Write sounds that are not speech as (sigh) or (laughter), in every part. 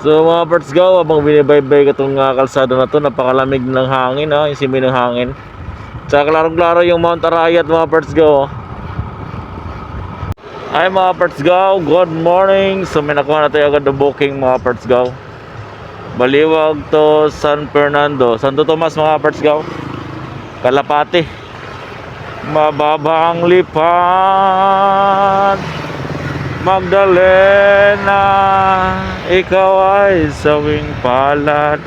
So mga parts go, habang binibaybay ka itong uh, kalsada na to, napakalamig ng hangin ha, yung simoy ng hangin. Tsaka klarong-klaro yung Mount Arayat mga parts go. Hi mga parts go, good morning. So may nakuha na tayo agad ng booking mga parts go. Baliwag to San Fernando, Santo Tomas mga parts go. Kalapati. Mababa ang lipad. Magdalena, ikaw ay sawing palad.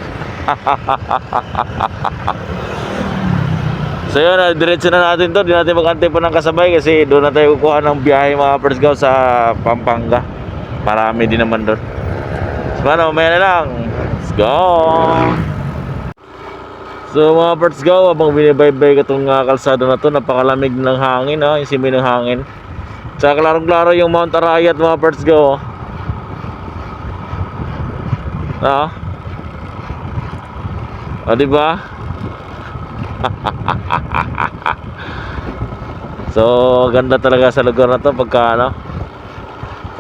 (laughs) so yun, ah, diretso na natin to. Di natin magantay pa ng kasabay kasi doon na tayo kukuha ng biyahe mga go sa Pampanga. Marami din naman doon. So ano, mamaya na lang. Let's go! So mga parts go, habang binibaybay ka itong uh, kalsada na to, napakalamig ng hangin ha, yung simoy ng hangin. Tsaka klarong-klaro yung Mount Arayat mga parts go. Ah. O di ba? (laughs) so, ganda talaga sa lugar na to pagka ano.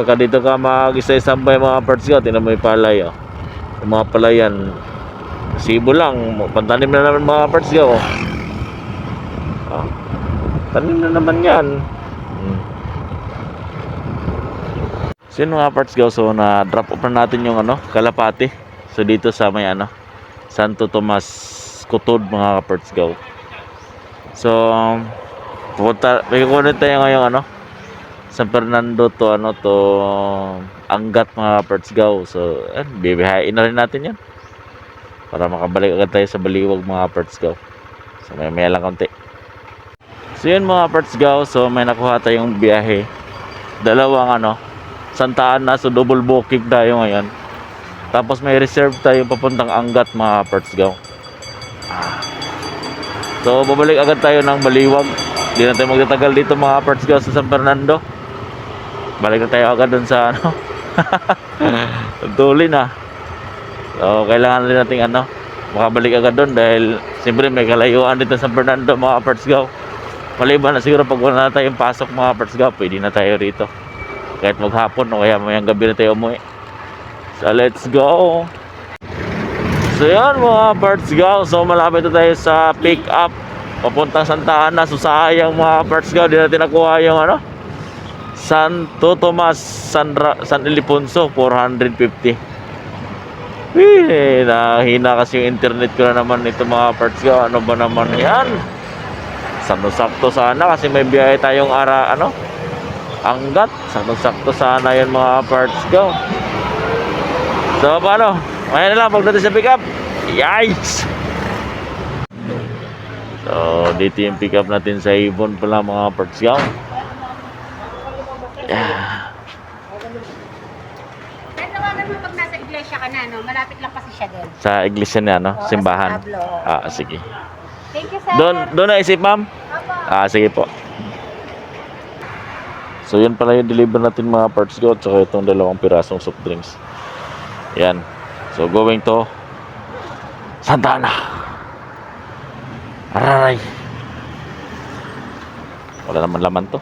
Pagka dito ka mag-isa-isambay mga parts go, tingnan mo yung palay oh. Yung mga palayan, Sibo lang, pantanim na naman mga parts go. Ah. Tanim na naman yan. Hmm. So parts go, so na drop off na natin yung ano, Kalapati. So dito sa may ano, Santo Tomas Kutod mga parts go. So pupunta, may kukunin tayo ngayong ano, San Fernando to ano to Angat mga parts go. So, eh, bibihain na rin natin yan para makabalik agad tayo sa baliwag mga parts go. So may may lang konti. So yun mga parts go. So may nakuha tayong biyahe. Dalawang ano Santa Ana. So double booking tayo ngayon. Tapos may reserve tayo papuntang Angat mga parts go. So babalik agad tayo ng baliwag. Hindi na tayo magtatagal dito mga parts go sa San Fernando. Balik na tayo agad dun sa ano (laughs) tuloy na So, kailangan rin natin ano, makabalik agad doon dahil siyempre may kalayuan dito sa Fernando mga parts go. Maliban na siguro pag wala na tayong pasok mga parts go, pwede na tayo rito. Kahit maghapon o kaya mayang gabi na tayo umuwi. So, let's go! So, yan mga parts go. So, malapit na tayo sa pick up. Papuntang Santa Ana. So, sayang mga parts go. Di natin nakuha yung ano, Santo Tomas San, Ra- San Ildefonso 450 Eh, nahina kasi yung internet ko na naman ito mga parts ko. Ano ba naman yan? Sakto-sakto sana kasi may biyahe tayong ara, ano? Anggat. Sakto-sakto sana yan mga parts ko. So, paano? Ngayon na lang, pagdating sa pick up. Yikes! So, dito yung pick up natin sa Ibon pala mga parts ko. Yeah. Kahit naman mo pag nasa iglesia ka na, no? Siya doon. Sa iglesia niya, no? Oo, Simbahan. sa. Ah, sige. Thank you, sir. Doon, doon na isip, ma'am? Opo. Ah, sige po. So, yun pala yung deliver natin mga parts ko at saka itong dalawang pirasong soft drinks. Yan. So, going to Santa Ana. Araray. Wala naman laman to.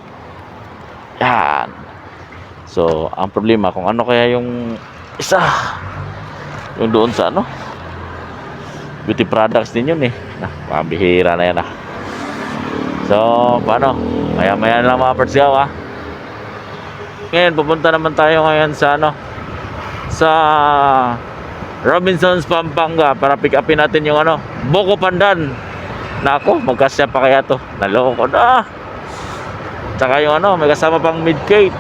Yan. So, ang problema kung ano kaya yung isa. Yung doon sa ano. Beauty products din yun eh. Na, mabihira na yan ah. So, paano? Maya maya na lang mga ko, ah. Ngayon, pupunta naman tayo ngayon sa ano? Sa Robinsons, Pampanga para pick upin natin yung ano, Boko Pandan. Nako, magkasya pa kaya to. Naloko na. Tsaka yung ano, may kasama pang mid-gate.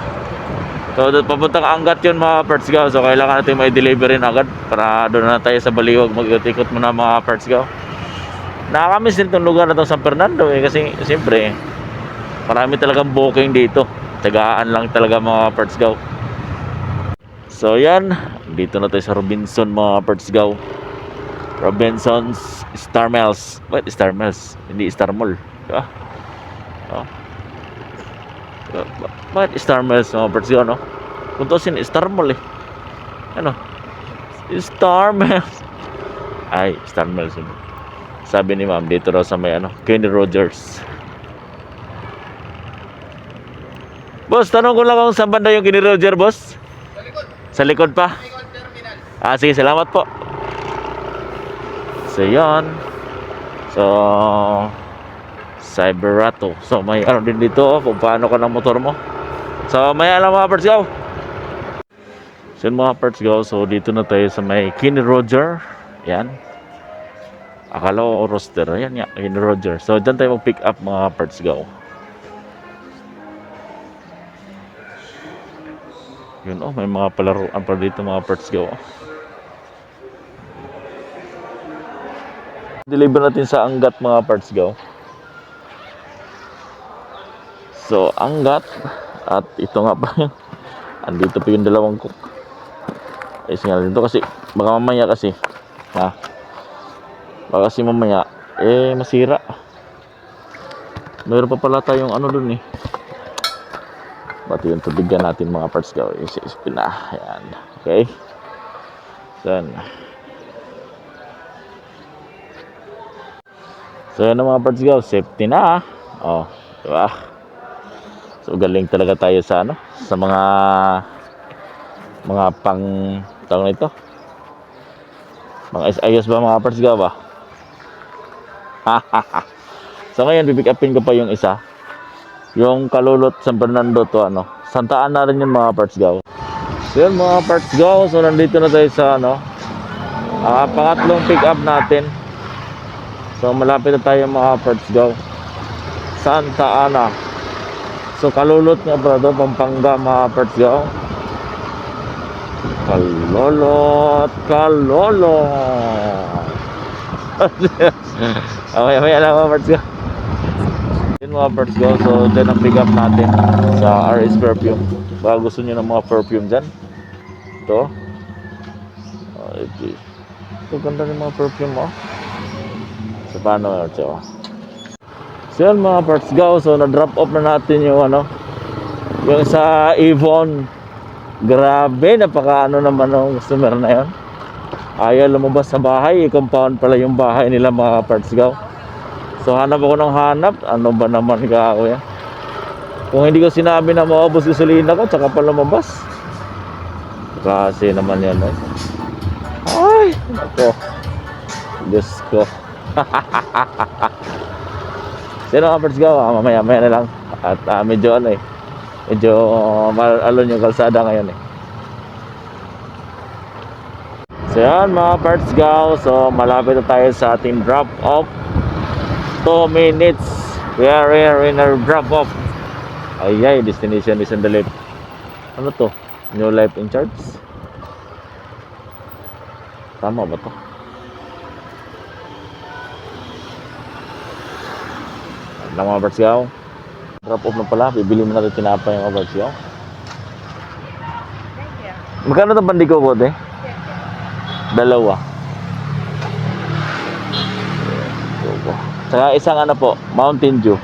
So, papuntang Angat yun mga parts go. So, kailangan natin may delivery na agad para doon na tayo sa Baliwag. Mag-ikot muna mga parts go. Nakakamiss din itong lugar na itong San Fernando eh. Kasi, siyempre, marami talagang booking dito. Tagaan lang talaga mga parts go. So, yan. Dito na tayo sa Robinson mga parts go. Robinson's Star Mills. What? Star Mills? Hindi Star Mall. Diba? Oh. Ba- Bakit Star Mills mga parts go, no? Kung to sin Star Mall eh. Ano? Star Mills. Ay, Star yun. Sabi ni ma'am dito raw sa may ano, Kenny Rogers. Boss, tanong ko lang kung saan banda yung kini Roger, boss? Sa likod. Sa likod pa? Ah, sige, salamat po. So, yun. So, Cyberato. So, may ano din dito kung paano ka ng motor mo. So, may alam mga parts go. So, mga parts go. So, dito na tayo sa may Kini Roger. Yan. Akala ko roster. Yan nga, Kini Roger. So, dyan tayo mag-pick up mga parts go. Yun oh, may mga palaruan pa dito mga parts go. Deliver natin sa Angat mga parts go. So, Angat at ito nga pa yun. Andito pa yung dalawang cook. Ayos nga dito kasi baka mamaya kasi ha. Baka kasi mamaya eh masira. Meron pa pala tayong ano dun eh. Pati yung tubigan natin mga parts go. Yung sa na. Ayan. Okay. Then, So ang mga parts go, safety na. Oh, di ba? So galing talaga tayo sa ano, sa mga mga pang tawag nito. Mga SIS ba mga parts go ba? (laughs) so ngayon pipick upin ko pa yung isa. Yung Kalulot San Fernando to ano. Santa Ana rin yung mga parts go. So yun mga parts go. So nandito na tayo sa ano. ah, pangatlong pick up natin. So malapit na tayo mga parts go. Santa Ana. So kalulot nga bro, do, Pampanga mga parts go. Kalolot, kalolot. (laughs) okay, may alam mga parts go. Yun mga parts go. So dyan ang pick up natin sa RS Perfume. Baka gusto nyo ng mga perfume dyan. Ito. Ito ganda ng mga perfume oh. So paano ito? So yun mga parts go, so na-drop off na natin yung ano, yung sa Avon. Grabe, napaka ano naman ng customer na yun. Ayaw lumabas sa bahay, i-compound pala yung bahay nila mga parts go. So hanap ako ng hanap, ano ba naman ka kuya? Kung hindi ko sinabi na maubos gasolina ko, tsaka pa lumabas. Kasi naman yan eh. Ay, ako. Diyos ko. (laughs) Ka first go? Ah, mamaya, mamaya na lang. At ah, medyo ano eh. Medyo malalon yung kalsada ngayon eh. So yan mga parts go. So malapit na tayo sa ating drop off. 2 minutes. We are in our drop off. Ay ay, destination is in the left. Ano to? New life in charge? Tama ba to? Ng mga Barsiaw. Drop off na pala. Bibili mo natin tinapay yung mga you. Magkano itong bandiko po, te? Dalawa. Saka isang ano po, Mountain Dew.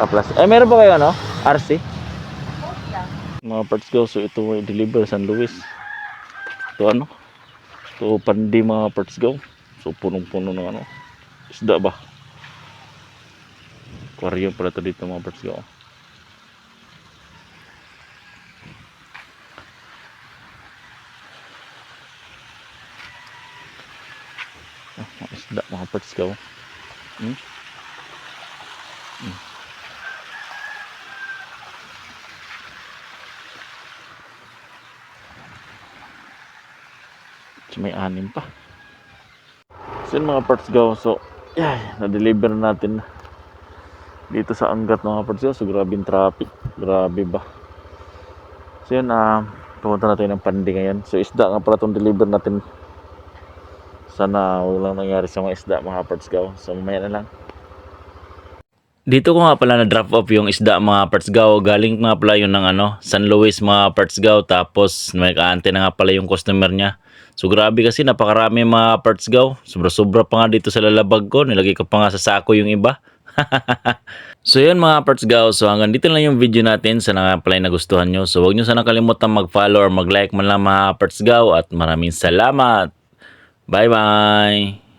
Kaplas. Eh, meron pa kayo ano? RC? Mga parts go. So, ito ay deliver San Luis. Ito ano? Ito pandi mga parts go. So, punong-puno ng ano. Isda ba? Aquarium pala ito dito mga parts go. Ah, mga isda mga parts go. Hmm? Hmm. So, may anim pa. So mga parts go. So, yeah, na-deliver natin dito sa Angat mga parts. So grabe yung traffic. Grabe ba. So yun, ah, pumunta na tayo ng Pandi ngayon. So isda nga pala itong deliver natin. Sana walang nangyari sa mga isda mga parts go. So mamaya na lang. Dito ko nga pala na-drop off yung isda mga parts gaw. Galing nga pala yun ng ano, San Luis mga parts gaw. Tapos may kaante na nga pala yung customer niya. So grabe kasi napakarami mga parts gaw. Sobra-sobra pa nga dito sa lalabag ko. Nilagay ko pa nga sa sako yung iba. (laughs) so yun mga parts gaw. So hanggang dito lang yung video natin. Sana nga pala nagustuhan nyo. So huwag nyo sana kalimutan mag-follow or mag-like man lang mga parts gaw. At maraming salamat. Bye bye.